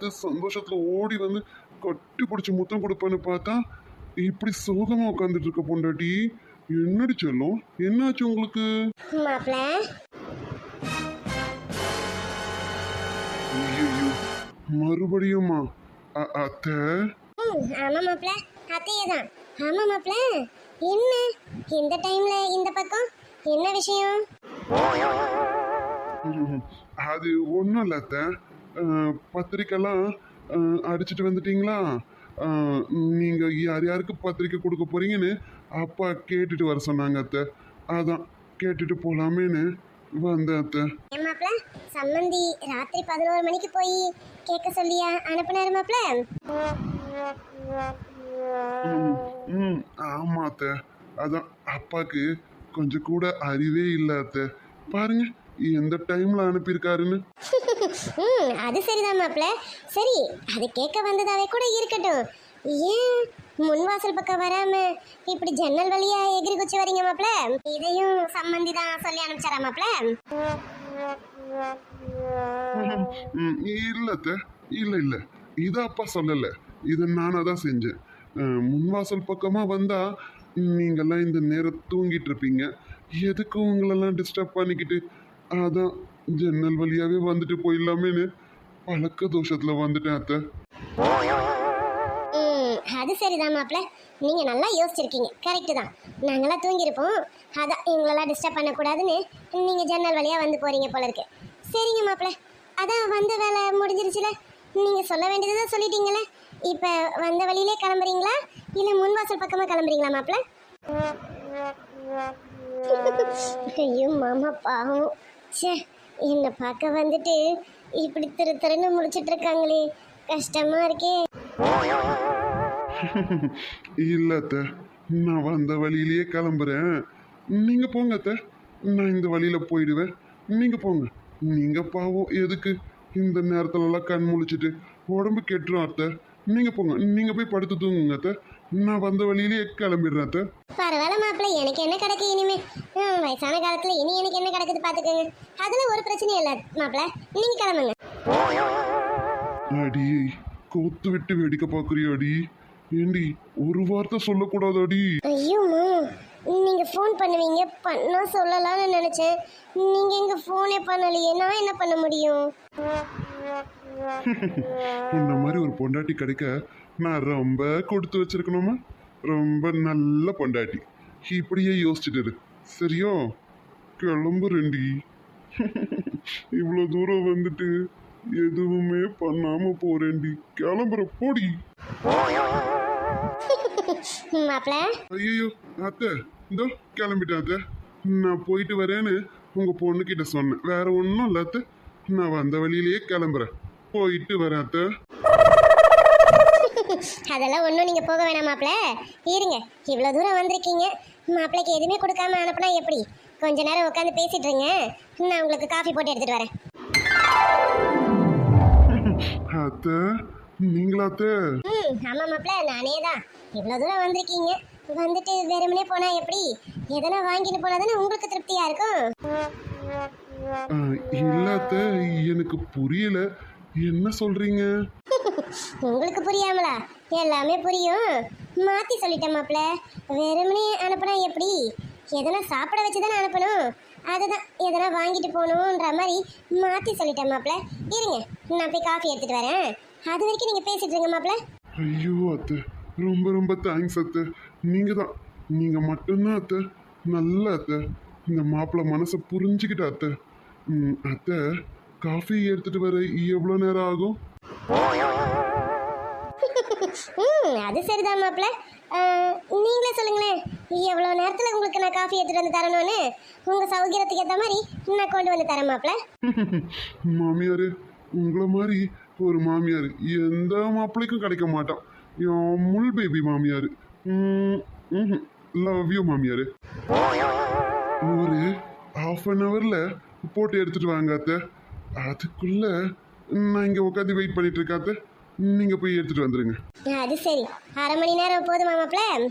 பார்த்து சந்தோஷத்துல ஓடி வந்து கட்டி பிடிச்சி முத்தம் கொடுப்பேன்னு பார்த்தா இப்படி சோகமா உட்காந்துட்டு இருக்க பொண்டாட்டி. என்னடி சொல்லும்? என்னாச்சு உங்களுக்கு? மறுபடியுமா அத்தை? ஆமா மாப்பிள்ள அத்தையே தான் ஆமா மாப்பிள்ள என்ன? இந்த டைம்ல இந்த பக்கம்? என்ன விஷயம்? அது ஒன்றும் இல்லை அத்தை. பத்திரிக்கைலாம் அடிச்சிட்டு வந்துட்டீங்களா? அஹ், நீங்க யார் யாருக்கு பத்திரிக்கை கொடுக்க போறீங்கன்னு அப்பா கேட்டுட்டு வர சொன்னாங்க அத்தை. அதான் கேட்டுட்டு போலாமேன்னு வந்தேன் அத்தை. ஏன் மாப்பிள்ள சம்மந்தி ராத்திரி பதினோரு மணிக்கு போய் கேட்க சொல்லியா? அனுப்புனாரு மாப்பிள்ள ம், ம் ஆமா அத்தை. அதான் அப்பாக்கு கொஞ்சம் கூட அறிவே இல்லை அத்தை. பாருங்க எந்த டைம்ல அனுப்பியிருக்காருன்னு? ம் அது சரிதான் மாப்பிள்ள. சரி அது கேட்க வந்ததாவே கூட இருக்கட்டும். ஏன் முன் வாசல் பக்கம் வராம இப்படி ஜன்னல் வழியா எகிரி குச்சி வரீங்க மாப்பிள்ள? இதையும் சம்மந்தி தான் சொல்லி அனுப்பிச்சாரா மாப்பிள்ள? ம், ம், இல்ல இல்ல இல்ல. இத அப்பா சொல்லல. இதை நானாக தான் செஞ்சேன். அஹ், முன்வாசல் பக்கமா வந்தா நீங்கெல்லாம் இந்த நேரம் தூங்கிட்டு இருப்பீங்க. எதுக்கு உங்களெல்லாம் டிஸ்டர்ப் பண்ணிக்கிட்டு அதான் ஜன்னல் வழியாவே வந்துட்டு போயிடலாமேன்னு பழக்க தோஷத்துல வந்துட்டேன் அத்தை. ம் அது சரிதான் மாப்பிள்ள நீங்க நல்லா யோசிச்சிருக்கீங்க. கரெக்டு தான். நாங்களாம் தூங்கியிருப்போம். அதான் எங்களெல்லாம் டிஸ்டர்ப் பண்ணக்கூடாதுன்னு நீங்க ஜன்னல் வழியா வந்து போறீங்க போல இருக்கு. சரிங்க மாப்பிள்ள அதான் வந்த வேலை முடிஞ்சிருச்சுல. நீங்க சொல்ல வேண்டியதை சொல்லிட்டீங்களே இப்ப வந்த வழியிலே கிளம்புறீங்களா? இல்ல முன் வாசல் பக்கமா கிளம்புறீங்களா மாப்பிள்ள ஐயோ மாமா பாவம். சே என்னை பார்க்க வந்துட்டு இப்படி திரு திருன்னு முடிச்சிட்டு இருக்காங்களே கஷ்டமா இருக்கே. இல்லத்த நான் வந்த வழியிலேயே கிளம்புறேன். நீங்க போங்கத்தை நான் இந்த வழியில போயிடுவேன். நீங்க போங்க. நீங்க பாவம் எதுக்கு? இந்த நேரத்துல எல்லாம் கண் முழிச்சிட்டு உடம்பு கெட்டுரும் அத்தை. நீங்க போங்க நீங்க போய் படுத்து தூங்குங்க அத்தை. நான் வந்த வழியிலேயே கிளம்பிடுறேன் அத்தை பரவாயில்ல மாப்பிள்ள எனக்கு என்ன கிடக்கு இனிமே? ஹம், வயசான காலத்துல இனி எனக்கு என்ன கிடக்குது பாத்துக்கோங்க அதுல ஒரு பிரச்சனையும் இல்ல மாப்பிள்ள. நீங்க கிளம்புங்க. அடி கோத்து விட்டு வெடிக்க பாக்குறியா அடி? ஏண்டி ஒரு வார்த்தை சொல்லக்கூடாது அடி. ஐயோ நீங்க ஃபோன் பண்ணுவீங்க பண்ணா சொல்லலாம்னு நினைச்சேன். நீங்க எங்க ஃபோனே பண்ணலையே நான் என்ன பண்ண முடியும்? இந்த மாதிரி ஒரு பொண்டாட்டி கிடைக்க நான் ரொம்ப கொடுத்து வச்சிருக்கணுமா? ரொம்ப நல்ல பொண்டாட்டி. இப்படியே யோசிச்சுட்டு இரு. சரியா? கிளம்பு ரெண்டி. இவ்வளோ தூரம் வந்துட்டு எதுவுமே பண்ணாம போறேன்டி கிளம்புற போடி. ஐயோ அத்தை. இதோ கிளம்பிட்டேன் அத்தை. நான் போயிட்டு வரேன்னு உங்க பொண்ணுகிட்ட சொன்னேன். வேற ஒன்றும் இல்லை அத்தை. நான் வந்த வழியிலேயே கிளம்புறேன். போயிட்டு வரேன் அத்தை. அதெல்லாம் ஒன்றும் நீங்கள் போக வேணாம் மாப்பிள்ள இருங்க. இவ்வளோ தூரம் வந்திருக்கீங்க. மாப்பிள்ளைக்கு எதுவுமே கொடுக்காம அனுப்புனா எப்படி? கொஞ்ச நேரம் உட்காந்து பேசிட்டு இருங்க. நான் உங்களுக்கு காஃபி போட்டு எடுத்துட்டு வரேன். அத்தை நீங்களா அத்தை? ம் ஆமாம் மாப்பிள்ள நானே தான். இவ்வளோ தூரம் வந்திருக்கீங்க. வந்துட்டு வெறுமனே போனால் எப்படி? எதனா வாங்கிட்டு போனால் தானே உங்களுக்கு திருப்தியாக இருக்கும்? இல்ல அத்தை எனக்கு புரியல. என்ன சொல்றீங்க? உங்களுக்கு புரியாமலா? எல்லாமே புரியும். மாற்றி சொல்லிட்டேன் மாப்பிள்ள வெறுமனே அனுப்புனா எப்படி? எதனா சாப்பிட வச்சு தானே அனுப்பணும்? அதுதான். எதனா வாங்கிட்டு போகணுன்ற மாதிரி மாற்றி சொல்லிட்டேன் மாப்பிள்ள இருங்க நான் போய் காஃபி எடுத்துட்டு வரேன். அது வரைக்கும் நீங்கள் பேசிட்டு இருங்க மாப்பிள்ள ஐயோ அத்தை. ரொம்ப ரொம்ப தேங்க்ஸ் அத்தை. நீங்க தான். நீங்க மட்டும்தான் அத்தை. நல்ல அத்தை. இந்த மாப்பிள்ளை மனசை புரிஞ்சுக்கிட்ட அத்தை. அத்தை காஃபி எடுத்துட்டு வர எவ்வளோ நேரம் ஆகும்? ம் அது சரிதான் மாப்பிள்ள நீங்களே சொல்லுங்களேன் எவ்வளோ நேரத்தில் உங்களுக்கு நான் காஃபி எடுத்துட்டு வந்து தரணும்னு? உங்கள் சௌகரியத்துக்கு ஏற்ற மாதிரி நான் கொண்டு வந்து தரேன் மாப்பிள்ள மாமியார் உங்களை மாதிரி ஒரு மாமியார் எந்த மாப்பிள்ளைக்கும் கிடைக்க மாட்டான். முள் பேபி மாமியார். லவ் யூ மாமியார். ஒரு ஹாஃப் அன் ஹவரில் போட்டு எடுத்துட்டு வாங்க அத்தை. அதுக்குள்ள நான் இங்கே உட்காந்து வெயிட் பண்ணிட்டு இருக்கேன் அத்தை. நீங்கள் போய் எடுத்துட்டு வந்துடுங்க அது சரி. அரை மணி நேரம் போதுமா மாப்பிள்ள?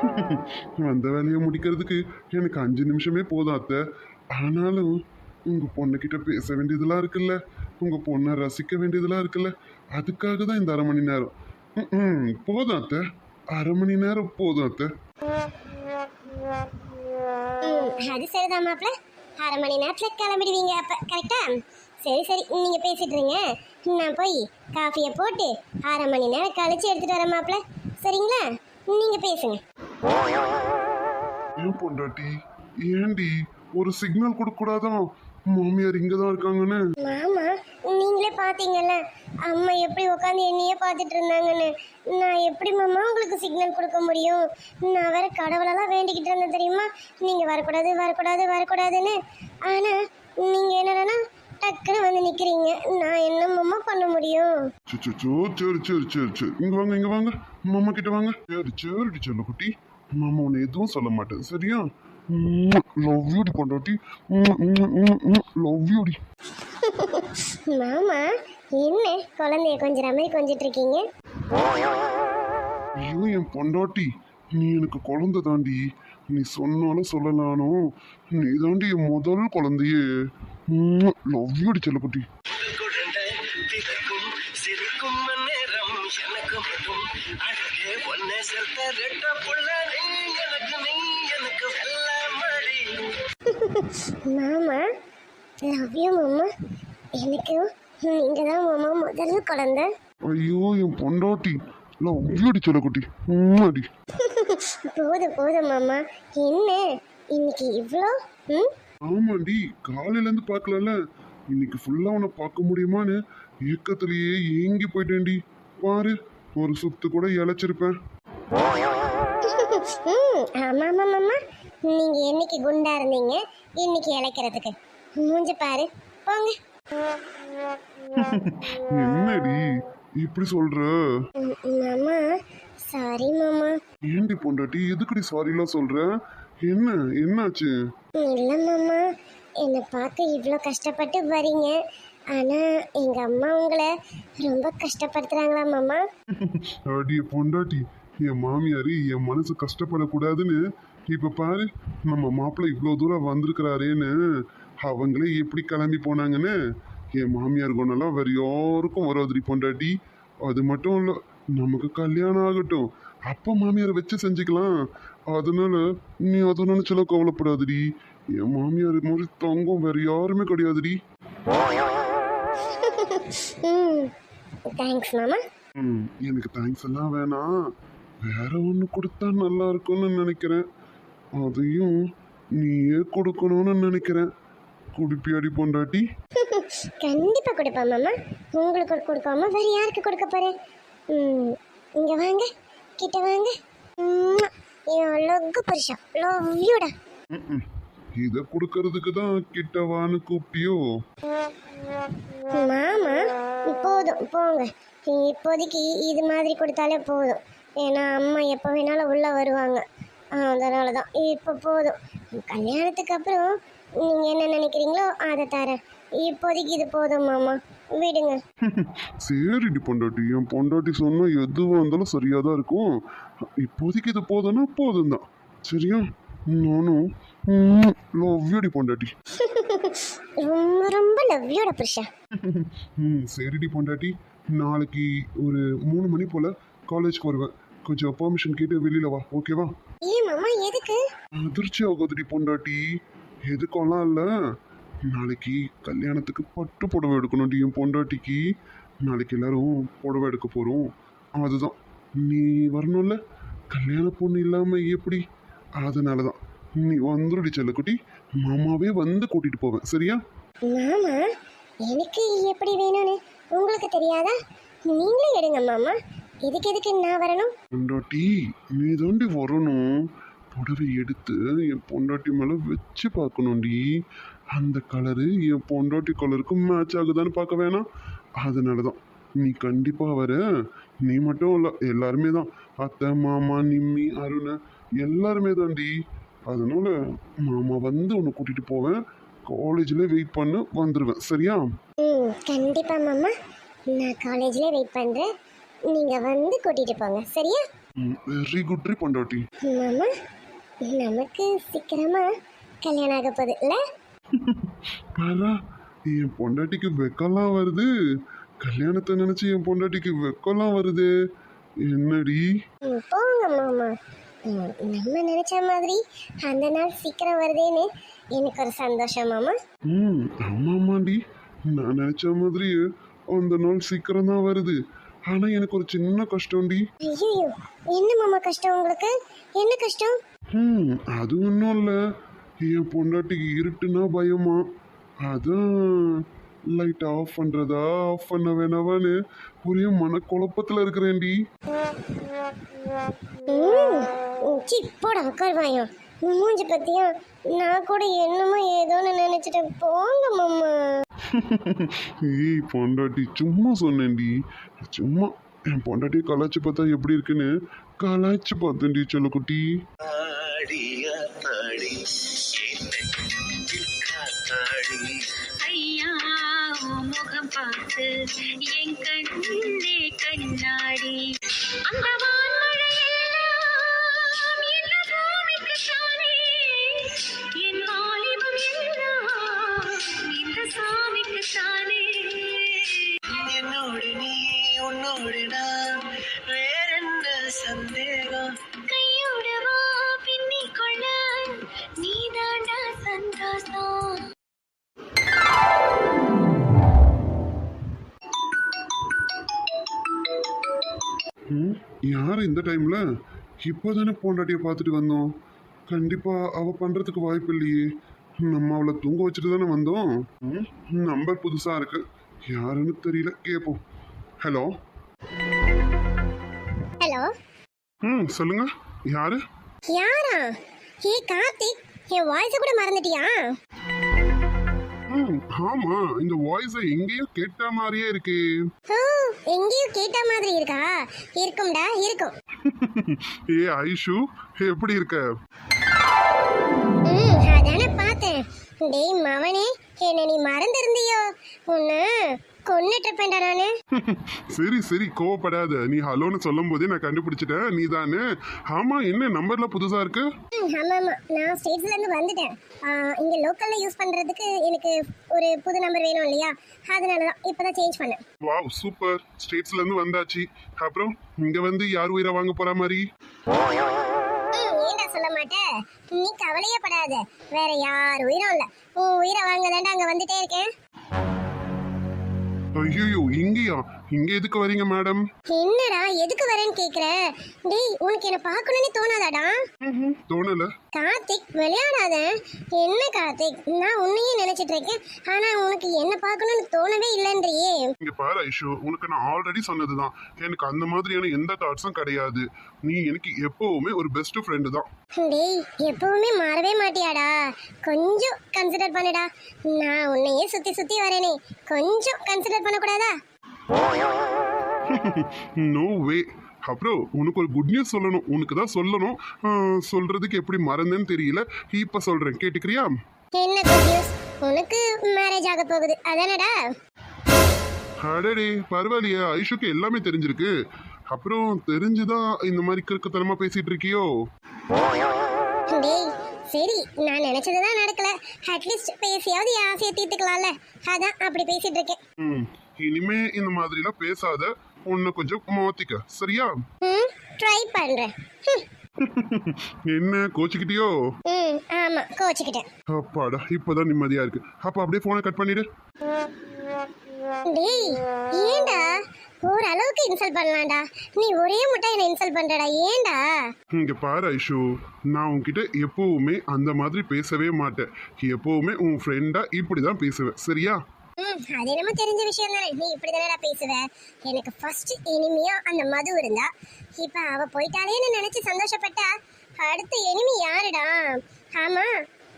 அந்த வேலையை முடிக்கிறதுக்கு எனக்கு அஞ்சு நிமிஷமே போதும் அத்தை. ஆனாலும் உங்க பொண்ணுகிட்ட பேச வேண்டியதெல்லாம் இருக்குல்ல. உங்க பொண்ணை ரசிக்க வேண்டியதெல்லாம் இருக்குல்ல. அதுக்காக தான் இந்த அரை மணி நேரம். ம், போதும் அத்தை. அரை மணி நேரம் போதும் அத்தை. அது சரிதான் மாப்பிள்ள. அரை மணி நேரத்தில் கிளம்பிடுவீங்க அப்போ கரெக்டாக சரி சரி நீங்கள் பேசிட்டு இருங்க. நான் போய் காஃபியை போட்டு அரை மணி நேரம் கழிச்சு எடுத்துகிட்டு வரேன் மாப்பிள்ள. சரிங்களா? நீங்கள் பேசுங்க. ஏன் பொண்டாட்டி? ஏண்டி? ஒரு சிக்னல் கொடுக்க மாமியார் இங்க தான் இருக்காங்கன்னு. மாமா நீங்களே பார்த்தீங்கல்ல அம்மா எப்படி உட்காந்து என்னையே பார்த்துட்டு இருந்தாங்கன்னு. நான் எப்படி மாமா உங்களுக்கு சிக்னல் கொடுக்க முடியும்? நான் வேற கடவுளெல்லாம் வேண்டிக்கிட்டு இருந்தேன் தெரியுமா? நீங்கள் வரக்கூடாது வரக்கூடாது வரக்கூடாதுன்னு. ஆனால் நீங்கள் என்னடனா டக்குன்னு வந்து நிற்கிறீங்க நான் என்ன மாமா பண்ண முடியும்? சுச்சுச்சோ சரி சரி சரி சரி. இங்க வாங்க இங்க வாங்க. மாமா கிட்ட வாங்க. சரி சரிடி செல்ல குட்டி. மாமா உன்னை எதுவும் சொல்ல மாட்டேன் சரியா? லவ் யூடி பொண்டாட்டி. லவ் யூடி மாமா என்ன குழந்தைய கொஞ்சிற மாதிரி கொஞ்சிட்டு இருக்கீங்க? ஐயோ என் பொண்டாட்டி நீ எனக்கு குழந்தை தாண்டி. நீ சொன்னாலும் சொல்லலானோ? நீ தாண்டி என் முதல் குழந்தையே. லவ் யூடி செல்ல குட்டி குழந்தை பிறக்கும் சிரிக்கும் நேரம் எனக்கு மட்டும் அழகே ஒன்னே சேர்த்த ரெட்ட புள்ள நீ எனக்கு நீ எனக்கு வெள்ள மடி மாமா லவ் யூ மாமா. எனக்கு நீங்கள் தான் மாமா முதல் குழந்தை. ஐயோ என் பொண்டாட்டி. லவ் யூடி செல்ல குட்டி. அடி. போதும் போதும் மாமா. என்ன? இன்னைக்கு இவ்வளோ ம்? ஆமாண்டி காலையில இருந்து பார்க்கலல்ல இன்னைக்கு ஃபுல்லா உன்னை பார்க்க முடியுமான்னு ஏக்கத்திலேயே ஏங்கி போயிட்டேன்டி. பாரு ஒரு சுத்து கூட இழைச்சிருப்பேன் ம் ஆமாம் ஆமாம் மாமா நீங்கள் என்னைக்கு குண்டா இருந்தீங்க இன்னைக்கு இழைக்கிறதுக்கு. மூஞ்சி பாரு போங்க. என்னடி இப்படி சொல்ற? மாமா சாரி மாமா. ஏண்டி பொண்டாட்டி எதுக்குடி சாரிலாம் சொல்ற? என்ன என்னாச்சு? இல்லை மாமா என்னை பார்க்க இவ்வளோ கஷ்டப்பட்டு வரீங்க. ஆனால் எங்கள் அம்மா உங்களை ரொம்ப கஷ்டப்படுத்துகிறாங்களா மாமா? அடிய பொண்டாட்டி என் மாமியாரு என் மனசு கஷ்டப்படக்கூடாதுன்னு இப்போ பாரு நம்ம மாப்பிள்ளை இவ்வளோ தூரம் வந்திருக்கிறாரேன்னு அவங்களே எப்படி கிளம்பி போனாங்கன்னு என் மாமியார் குணம்லாம் வேறு யாருக்கும் வராதுடி பொண்டாட்டி. அது மட்டும் இல்லை நமக்கு கல்யாணம் ஆகட்டும். அப்போ மாமியாரை வச்சு செஞ்சுக்கலாம். அதனால நீ அதை நினைச்சலாம் கவலைப்படாதடி. என் மாமியார் மாதிரி தங்கம் வேறு யாருமே கிடையாதுடி. தேங்க்ஸ் மாமா. ம் எனக்கு தேங்க்ஸ் எல்லாம் வேணாம். வேற ஒன்று கொடுத்தா நல்லா இருக்கும்னு நினைக்கிறேன். அதையும் நீயே கொடுக்கணும்னு நினைக்கிறேன். குடிப்பியாடி பொண்டாட்டி. கண்டிப்பாக கொடுப்பேன் மாமா. உங்களுக்கு கொடுக்காம வேற யாருக்கு கொடுக்க போகிறேன் ம் இங்கே வாங்க. கிட்ட வாங்க. என் லொக்கு புருஷன். லவ் யூடா. இதை கொடுக்கறதுக்கு தான் கிட்டவான்னு கூப்பிட்டியோ? மாமா போதும் போங்க. இப்போதைக்கு இது மாதிரி கொடுத்தாலே போதும். ஏன்னா அம்மா எப்போ வேணாலும் உள்ளே வருவாங்க. அதனால தான் இப்போ போதும். கல்யாணத்துக்கு அப்புறம் நீங்கள் என்ன நினைக்கிறீங்களோ அதை தரேன். இப்போதைக்கு இது போதும் மாமா. விடுங்க. சரிடி பொண்டாட்டி. என் பொண்டாட்டி சொன்னா எதுவாக இருந்தாலும் சரியாக தான் இருக்கும். இப்போதைக்கு இது போதும்னா போதும் தான் சரியா? நானும் லவ் யூடி பொண்டாட்டி. ரொம்ப ரொம்ப லவ் யூட புருஷா ம் சரிடி பொண்டாட்டி. நாளைக்கு ஒரு மூணு மணி போல் காலேஜ்க்கு வருவேன். கொஞ்சம் பெர்மிஷன் கேட்டு வெளியில் வா ஓகேவா ஏன் மாமா எதுக்கு? அதிர்ச்சி ஆகாதுடி பொண்டாட்டி. எதுக்கெல்லாம் இல்லை? நாளைக்கு கல்யாணத்துக்கு பட்டு புடவை எடுக்கணும்டி என் பொண்டாட்டிக்கு. நாளைக்கு எல்லாரும் புடவை எடுக்க போகிறோம் அதுதான். நீ வரணும்ல? கல்யாண பொண்ணு இல்லாமல் எப்படி? அதனால தான் நீ வந்துடுடி செல்லக்குட்டி. மாமாவே வந்து கூட்டிகிட்டு போவேன். சரியா? மாமா எனக்கு எப்படி வேணும்னு உங்களுக்கு தெரியாதா? நீங்களே எடுங்க மாமா. இதுக்கு எதுக்கு நான் வரணும்? பொண்டாட்டி நீ தாண்டி வரணும். புடவை எடுத்து என் பொண்டாட்டி மேலே வச்சு பார்க்கணும்டி. அந்த கலரு என் பொண்டாட்டி கலருக்கு மேட்ச் ஆகுதான்னு பார்க்க வேணாம். அதனால தான் நீ கண்டிப்பாக வர. நீ மட்டும் இல்லை எல்லாருமே தான். அத்தை மாமா நிம்மி அருண் எல்லாருமே தாண்டி. அதனால மாமா வந்து உன்னை கூட்டிகிட்டு போவேன். காலேஜில் வெயிட் பண்ண வந்துடுவேன் சரியா? ம் கண்டிப்பாக மாமா. நான் காலேஜ்லேயே வெயிட் பண்ணுறேன் நீங்கள் வந்து கூட்டிகிட்டு போங்க. சரியா? வெரி குட் ரி பொண்டாட்டி. மாமா நமக்கு சீக்கிரமா கல்யாணம் ஆக போகுது இல்ல? பாரா என் பொண்டாட்டிக்கு வெக்கம்லாம் வருது. கல்யாணத்தை நினைச்சு என் பொண்டாட்டிக்கு வெக்கம்லாம் வருது. என்னடி? போங்க மாமா. நம்ம நினைச்ச மாதிரி அந்த நாள் சீக்கிரம் வருதேன்னு எனக்கு ஒரு சந்தோஷம் மாமா. ம் ஆமாமாண்டி நான் நினைச்ச மாதிரி அந்த நாள் சீக்கிரம் தான் வருது. ஆனா எனக்கு ஒரு சின்ன கஷ்டம்டி. ஐயோ என்ன மாமா கஷ்டம் உங்களுக்கு? என்ன கஷ்டம்? ம் அது ஒன்றும் இல்லை. என் பொண்டாட்டிக்கு இருட்டுனா பயமா? அதான் லைட் ஆஃப் பண்ணுறதா ஆஃப் பண்ண வேணாவான்னு ஒரே மனக்குழப்பத்தில் இருக்கிறேன்டி. சி போடா உட்காருவாயம் மூஞ்சி பத்தியா? நான் கூட என்னமோ ஏதோன்னு நினைச்சிட்டேன். போங்க மாமா. ஏய் பொண்டாட்டி சும்மா சொன்னேன்டி. சும்மா. என் பொண்டாட்டியை கலாய்ச்சி பார்த்தா எப்படி இருக்குன்னு கலாய்ச்சி பார்த்தேன்டி செல்லக்குட்டி. ஐயா உன் முகம் பார்த்து என் கண்ணே கண்ணாடி. அந்த நான் வேறென்ன சந்தேகம்? கையோட வா பின்னிக் கொள்ள நீதாண்டா சந்தோஷம். யார் இந்த டைமில்? இப்போ தானே பொண்டாட்டியை பார்த்துட்டு வந்தோம். கண்டிப்பாக அவள் பண்ணுறதுக்கு வாய்ப்பு இல்லையே. நம்ம அவளை தூங்க வச்சுட்டு தானே வந்தோம். ம் நம்பர் புதுசாக இருக்கு. யாருன்னு தெரியல கேட்போம் ஹலோ ஹலோ ம் சொல்லுங்க. யாரு? யாரா? ஏ கார்த்திக். என் வாய்ஸ் கூட மறந்துட்டியா? ம் ஆமாம் இந்த வாய்ஸை எங்கேயோ கேட்ட மாதிரியே இருக்கே. எங்கேயோ கேட்ட மாதிரி இருக்கா? இருக்கும்டா இருக்கும் ஏ ஐஷு எப்படி இருக்க? ம் அதானே பார்த்தேன். டேய் மவனே என்ன நீ மறந்துருந்தியோ? உன்னை கொன்னுட்டு நானு. சரி சரி கோவப்படாத. நீ ஹலோன்னு சொல்லும் போதே நான் கண்டுபிடிச்சிட்டேன். நீ தானே ஆமாம் என்ன நம்பர்ல புதுசாக இருக்கு? ஆமா ஆமா. நான் ஸ்டேட்ஸ்ல இருந்து வந்துட்டேன். இங்க லோக்கல்ல யூஸ் பண்றதுக்கு எனக்கு ஒரு புது நம்பர் வேணும் இல்லையா? அதனால தான் இப்பதான் சேஞ்ச் பண்ணேன். Wow super. ஸ்டேட்ஸ்ல இருந்து வந்தாச்சு. அப்புறம் இங்க வந்து யார் உயிரை வாங்க போற மாதிரி? ஏன்டா சொல்ல மாட்டேன் நீ கவலையே படாத. வேற யார் உயிரும் இல்ல. உன் உயிரை வாங்க தாண்டா அங்க வந்துட்டே இருக்கேன். ஐயோ இங்கேயா இங்க எதுக்கு வரீங்க மேடம் என்னடா எதுக்கு வரேன்னு கேக்குற? டேய் உனக்கு என்ன பார்க்கணும்னு தோணாதாடா? தோணல. கார்த்திக் விளையாடாத. என்ன கார்த்திக்? நான் உன்னையே நினைச்சிட்டு இருக்கேன். ஆனா உனக்கு என்ன பார்க்கணும்னு தோணவே இல்லைன்றியே. இங்க பாரு ஐஷு. உனக்கு நான் ஆல்ரெடி சொன்னதுதான். எனக்கு அந்த மாதிரியான எந்த தாட்ஸும் கிடையாது. நீ எனக்கு எப்பவுமே ஒரு பெஸ்ட் ஃப்ரெண்டு தான். டேய் எப்பவுமே மாறவே மாட்டியாடா. கொஞ்சம் கன்சிடர் பண்ணுடா. நான் உன்னையே சுத்தி சுத்தி வரேனே. கொஞ்சம் கன்சிடர் பண்ணக்கூடாதா? நோ வே அப்புறம் உனக்கு ஒரு குட் நியூஸ் சொல்லணும். உனக்கு தான் சொல்லணும். சொல்றதுக்கு எப்படி மறந்தேன்னு தெரியல. இப்ப சொல்றேன். கேட்டுக்கிறியா? என்ன குட் நியூஸ் உனக்கு மேரேஜ் ஆக போகுது. அதானடா? அடடே பரவாயில்லையே. ஐஷுக்கு எல்லாமே தெரிஞ்சிருக்கு. அப்புறம் தெரிஞ்சுதான் இந்த மாதிரி கிறுக்குத்தனமா பேசிட்டு இருக்கியோ? டேய் சரி. நான் நினைச்சதுதான் நடக்கல. அட்லீஸ்ட் பேசியாவது ஆசையை தீர்த்துக்கலாம்ல. அதான் அப்படி பேசிட்டு இருக்கேன். ம். இனிமே இந்த மாதிரிலாம் பேசாத உன்னை கொஞ்சம் மாத்திக்க. சரியா? ட்ரை பண்றேன். என்ன கோச்சிக்கிட்டியோ? ஆமா கோச்சுக்கிட்டேன். அப்பாடா இப்போதான் நிம்மதியா இருக்கு. அப்ப அப்படியே போனை கட் பண்ணிடு. டேய் ஏன்டா? ஓரளவுக்கு இன்சல்ட் பண்ணலாம்டா. நீ ஒரே முட்டை என்ன இன்சல்ட் பண்றடா ஏன்டா? இங்க பாரு ஐஷு. நான் உன்கிட்ட எப்பவுமே அந்த மாதிரி பேசவே மாட்டேன். எப்பவுமே உன் ஃப்ரெண்டா இப்படிதான் பேசுவேன். சரியா? அது என்னமோ தெரிஞ்ச விஷயம் தானே நீ இப்படி தானடா பேசுவ? எனக்கு ஃபர்ஸ்ட் இனிமையா அந்த மது இருந்தா இப்ப அவ போயிட்டாலேன்னு நினைச்சு சந்தோஷப்பட்டா? அடுத்த எனிமி யாருடா? ஆமா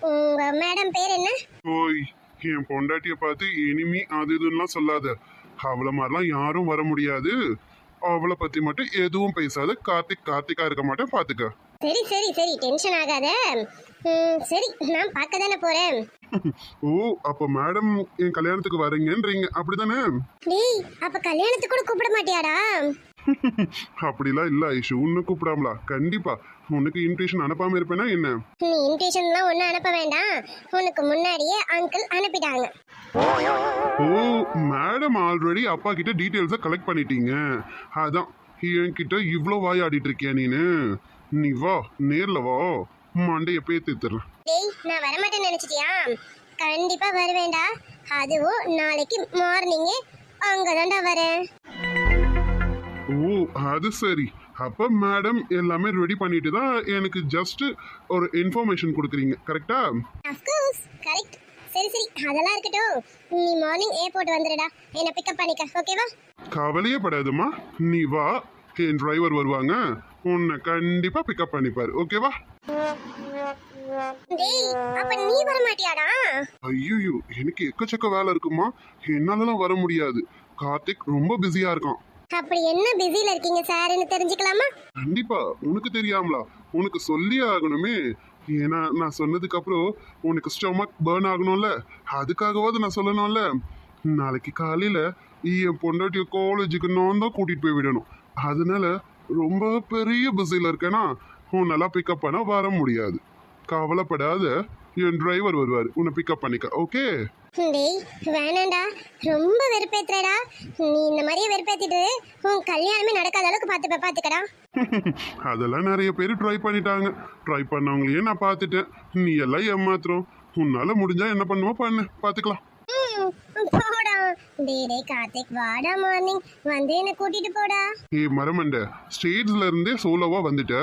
உங்க மேடம் பேர் என்ன? ஓய் என் பொண்டாட்டிய பார்த்து இனிமே அது இதுன்னெலாம் சொல்லாத. அவளை மாதிரிலாம் யாரும் வர முடியாது. அவளை பத்தி மட்டும் எதுவும் பேசாத. கார்த்திக் கார்த்திகா இருக்க மாட்டேன் பாத்துக்க. சரி சரி சரி டென்ஷன் ஆகாத. ம், சரி நான் பார்க்க தானே போறேன். ஓ அப்ப மேடம் என் கல்யாணத்துக்கு வரீங்கன்றீங்க. அப்படிதானே? டேய் அப்ப கல்யாணத்துக்கு கூட கூப்பிட மாட்டியாடா? அப்படிலாம் இல்லை ஐஷு. உன்னை கூப்பிடாமலா? கண்டிப்பா. உனக்கு இன்விடேஷன் அனுப்பாம இருப்பேனா என்ன? நீ இன்விடேஷன்லாம் ஒன்றும் அனுப்ப வேண்டாம். உனக்கு முன்னாடியே அங்கிள் அனுப்பிட்டாங்க. ஓ மேடம் ஆல்ரெடி அப்பா கிட்ட டீட்டெயில்ஸை கலெக்ட் பண்ணிட்டீங்க. அதான் என்கிட்ட இவ்வளோ வாயாடிட்டு இருக்கியா நீனு? நீ வா நேர்ல வா. மண்டைய பேத்துறேன் டேய் நான் வரமாட்டேன்னு நினைச்சிட்டியா? கண்டிப்பா வருவேன்டா. அதுவும் நாளைக்கு மார்னிங்கே அங்கதான்டா வரேன். ஓ அது சரி. அப்ப மேடம் எல்லாமே ரெடி பண்ணிட்டு தான் எனக்கு ஜஸ்ட் ஒரு இன்ஃபர்மேஷன் கொடுக்குறீங்க. கரெக்டா அஃப்கோர்ஸ் கரெக்ட் சரி சரி. அதெல்லாம் இருக்கட்டும். நீ மார்னிங் ஏர்போர்ட் வந்துடுடா. என்னை பிக்கப் பண்ணிக்க ஓகேவா கவலையே படாதுமா நீ வா. என் டிரைவர் வருவாங்க. உன்னை கண்டிப்பா பிக்கப் பண்ணிப்பாரு. ஓகேவா டேய் அப்ப நீ வர மாட்டியாடா ஐயோ எனக்கு எக்கச்சக்க வேலை இருக்குமா? என்னாலலாம் வர முடியாது. கார்த்திக் ரொம்ப பிஸியா இருக்கான். அப்படி என்ன பிஸில இருக்கீங்க சார்னு தெரிஞ்சுக்கலாமா? கண்டிப்பா உனக்கு தெரியாமலா? உனக்கு சொல்லியே ஆகணுமே. ஏன்னா நான் சொன்னதுக்கு அப்புறம் உனக்கு ஸ்டொமக் பேர்ன் ஆகணும்ல. அதுக்காகவாவது நான் சொல்லணும்ல. நாளைக்கு காலையில என் பொண்டாட்டிய காலேஜுக்கு நான் தான் கூட்டிட்டு போய் விடணும். அதனால ரொம்ப பெரிய பிஸியில் இருக்கேனா உன்னெல்லாம் பிக்கப் பண்ண வர முடியாது. கவலைப்படாத. என் டிரைவர் வருவார். உன்னை பிக்கப் பண்ணிக்க. ஓகே டேய் வேணாண்டா ரொம்ப வெறுப்பேத்துறடா. நீ இந்த மாதிரியே வெறுப்பேத்திட்டு உன் கல்யாணமே நடக்காத அளவுக்கு பார்த்துப்ப பார்த்துக்கடா. அதெல்லாம் நிறைய பேர் ட்ரை பண்ணிட்டாங்க. ட்ரை பண்ணவங்களையே நான் பார்த்துட்டேன். நீ எல்லாம் ஏமாத்துறோம். உன்னால முடிஞ்சா என்ன பண்ணுவோ பண்ணு. பார்த்துக்கலாம். போடா. டேய் டேய் கார்த்திக் வாடா மார்னிங் வந்து என்னை கூட்டிட்டு போடா. ஏ மரமண்ட ஸ்டேட்ஸ்ல இருந்தே சோலோவா வந்துட்ட.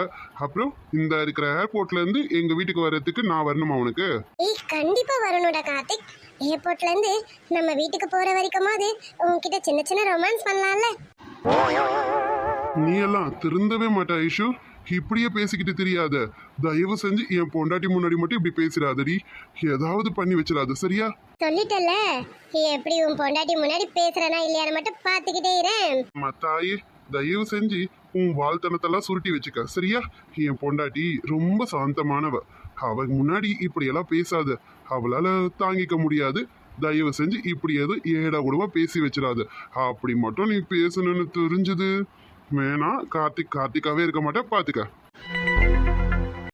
அப்புறம் இந்த இருக்கிற ஏர்போர்ட்ல இருந்து எங்க வீட்டுக்கு வர்றதுக்கு நான் வரணுமா உனக்கு? ஏய் கண்டிப்பா வரணும்டா கார்த்திக். ஏர்போர்ட்ல இருந்து நம்ம வீட்டுக்கு போற வரைக்குமாவது உன்கிட்ட சின்ன சின்ன ரொமான்ஸ் பண்ணலாம்ல. நீ எல்லாம் திருந்தவே மாட்ட ஐஷு. இப்படியே பேசிக்கிட்டு தெரியாத? தயவு செஞ்சு என் பொண்டாட்டி முன்னாடி மட்டும் இப்படி பேசிடாதடி. ஏதாவது பண்ணி வச்சிடாத சரியா? சொல்லிட்டல எப்படி உன் பொண்டாட்டி முன்னாடி பேசுறனா இல்லையான்னு மட்டும் பார்த்துக்கிட்டே இரேன் மத்தாயே தயவு செஞ்சு உன் வாழ்த்தனத்தெல்லாம் சுருட்டி வச்சுக்க சரியா? என் பொண்டாட்டி ரொம்ப சாந்தமானவ. அவ முன்னாடி இப்படியெல்லாம் பேசாத. அவளால தாங்கிக்க முடியாது. தயவு செஞ்சு இப்படி எதுவும் ஏடா கூடவா பேசி வச்சிடாத. அப்படி மட்டும் நீ பேசணும்னு தெரிஞ்சது. வேணா கார்த்திக் கார்த்திக்காவே இருக்க மாட்டேன் பார்த்துக்க